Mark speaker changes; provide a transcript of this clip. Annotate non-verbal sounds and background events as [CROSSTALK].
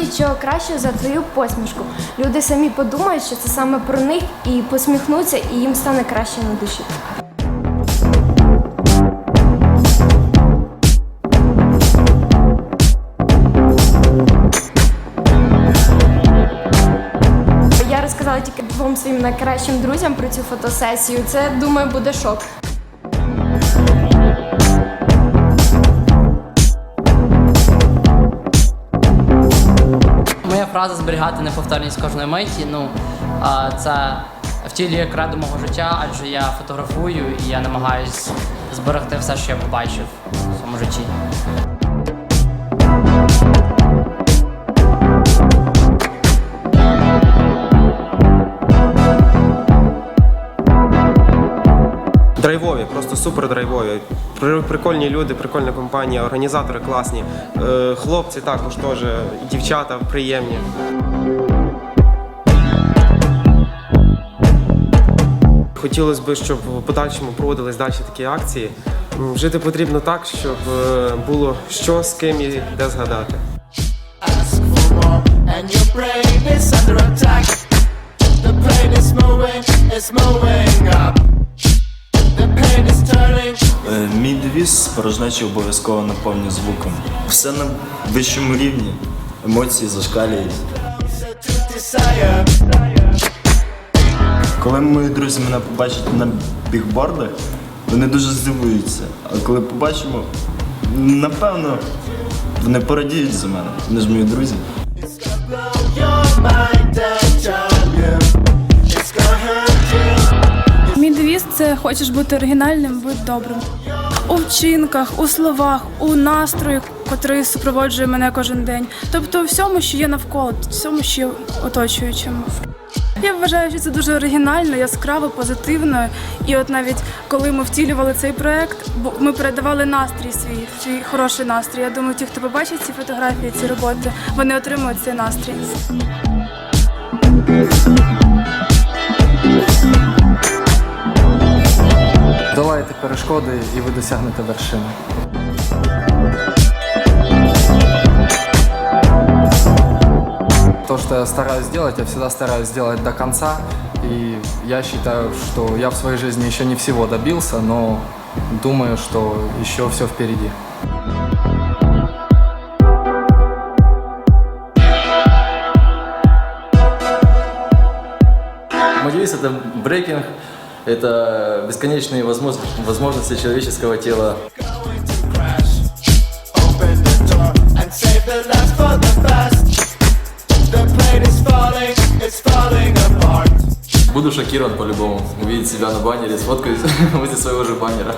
Speaker 1: нічого кращого за твою посмішку. Люди самі подумають, що це саме про них, і посміхнуться, і їм стане краще на душі. Я розказала тільки двом своїм найкращим друзям про цю фотосесію. Це думаю буде шок.
Speaker 2: Фраза зберігати неповторність кожної миті. Ну це втілює кредо мого життя, адже я фотографую і я намагаюсь зберегти все, що я побачив у своєму житті.
Speaker 3: Драйвові, просто супер драйвові. Прикольні люди, прикольна компанія, організатори класні. Е, Хлопці також теж, дівчата приємні. Хотілося б, щоб в подальшому проводились далі такі акції. Жити потрібно так, щоб е, було що, з ким і де згадати.
Speaker 4: ask for
Speaker 5: Девіз порожнечі обов'язково наповню звуком. Все на вищому рівні, емоції зашкалюють. Коли мої друзі мене побачать на бігбордах, вони дуже здивуються. А коли побачимо, напевно, вони порадіють за мене. Вони ж мої друзі.
Speaker 6: Мій девіз – це хочеш бути оригінальним, будь добрим. У вчинках, у словах, у настрої, котрий супроводжує мене кожен день. Тобто у всьому, що є навколо, всьому, що є оточуючим. Я вважаю, що це дуже оригінально, яскраво, позитивно. І от навіть коли ми втілювали цей проект, ми передавали настрій свій, свій хороший настрій. Я думаю, ті, хто побачить ці фотографії, ці роботи, вони отримують цей настрій.
Speaker 7: Перешкоди і ви досягнете вершини. То, что я стараюсь сделать, я всегда стараюсь сделать до конца. И я считаю, что я в своей жизни еще не всего добился, но думаю, что еще все впереди.
Speaker 8: Девиз это брейкинг, это бесконечные возможности, возможности человеческого тела. Буду шокирован по-любому. Увидеть себя на баннере, сфоткаюсь [LAUGHS] возле своего же баннера.